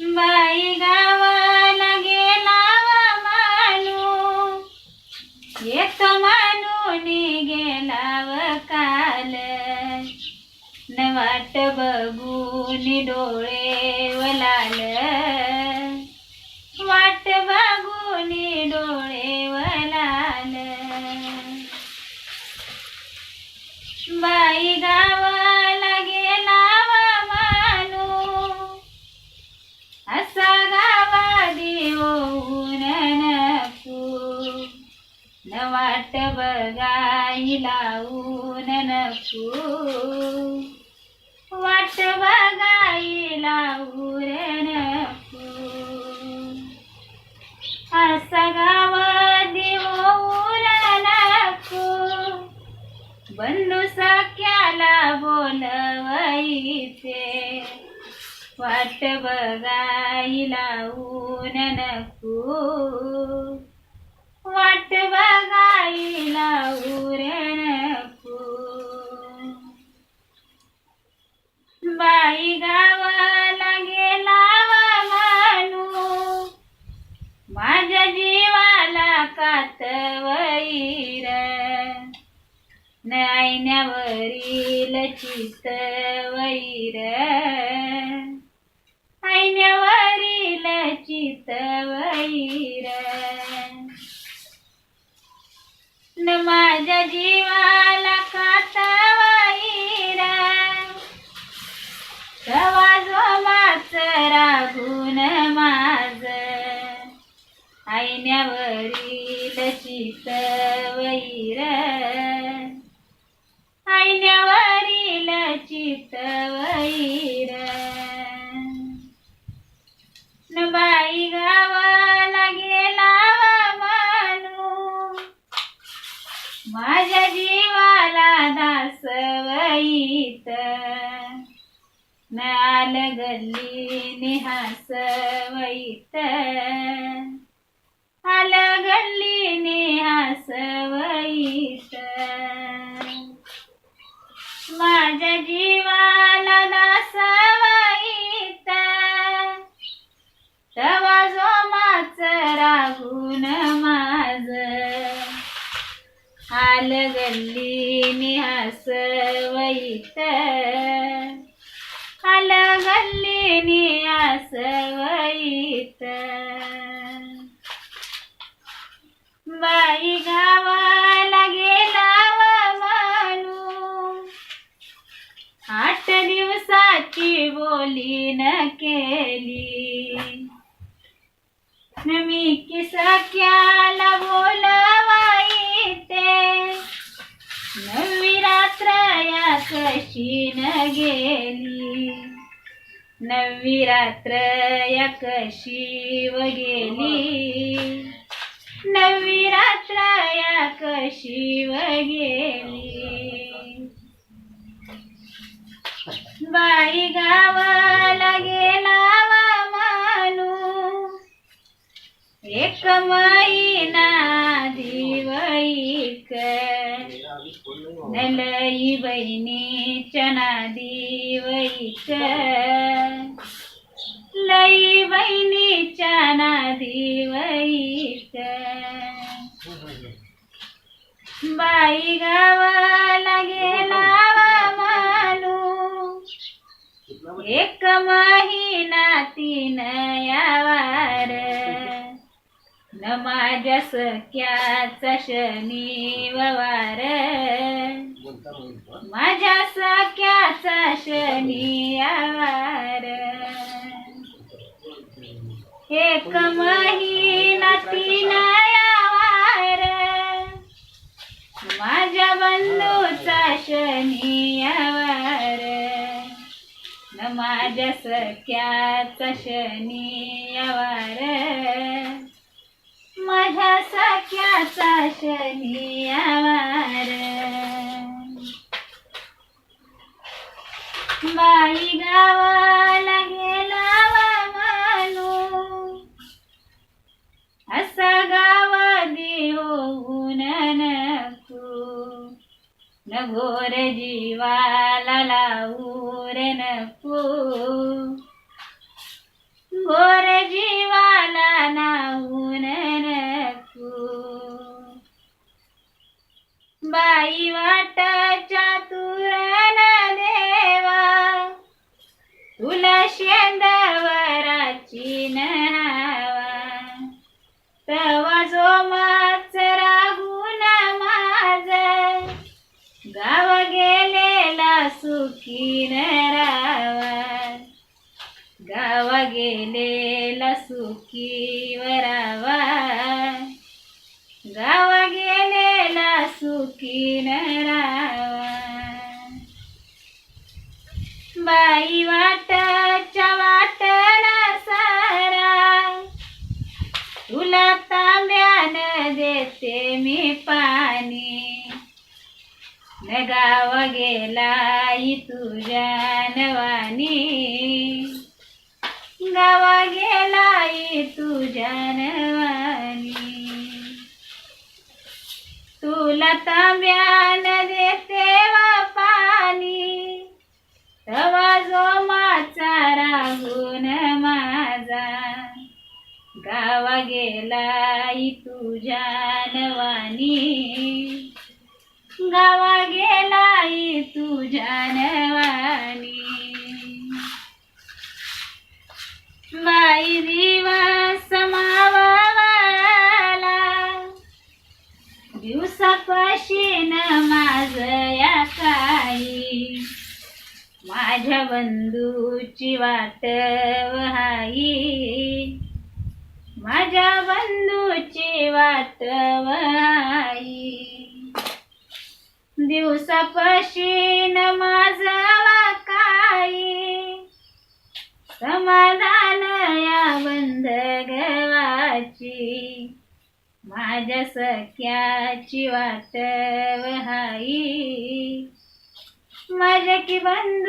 बाई गावाला गेला मानू. येतो मानून गेला व काल. न वाट बघून डोळे वलाल. बघाई लावून नको वाट बघाई लावून नको असा गावा देऊन नको बंधू सख्याला बोलवायचे. वाट बघाई लावून नको वाट बघाई ऐन्यावरील चित वैर. ऐन्यावरील चित वैर. न माझ्या जीवाला कातवैर तवा जोमाच रागून माझ ऐन्यावरील चित वैर. चित वैर न बाई गावाला गेला मानू। माझ्या जीवाला दासवईत नाल गल्ली निहासवईत आल गल्ली निहासवईत माझ्या जीवाला दासवईत तवा जोमाच राहून माझ. हाल गल्ली निहासवईत हाल गल्ली निहासवईत बाई आठ दिवसाची बोली न केली. मी की सख्याला बोलवाईते नवी रात्र या कशी न गेली. नवी रात्र या कशी व गेली. नवी रात्र या कशी व गेली. बाई गावाला गेला व मानू. एक महिना दिवईक नलई बहिणीच्या नादिवईक लई चना नादिवईक बाई गावा एक महिना तीन यावार. न माझ्या सख्याचा शनिवार माझ्या सख्याचा शनिवार एक महिना तीन माझ्या सख्याचा आवार माझ्या सख्याचा शनिवार बाई गावाला गेला मानू असा गावा देऊन नको. न घोर जीवाला लावूर नको मोर जीवाला नाहून नको बाई वाट चातुरन देवा तुला शेंदवराची नावा तवा जो माच रागून माझ गाव गे सुखीन रावा गावा गेलेला सुखी वरावा गावा गेलेला सुखीन रावा बाई वाटच्या वाटला सारा तुला तांब्यानं देते मी पाणी न गेला गेलाई तुझ्या नवानी. गाव गेलाई तुझ्या नवानी. तुला तांब्यान देते वा पाणी तवा जो माचा राहून माझा. गावा गेलाई तुझ्या नवानी. गावा गेलाई तुझ्या नवानी बाई दिवस दिवसापाशी न माझ या काही माझ्या बंधूची वाट वहाई. माझ्या बंधूची वाट वहाई. दिवसापाशी माझा काही समाधान या बंध गवाची. माझ्या सख्याची वाट वहाई माझ्या की बंधू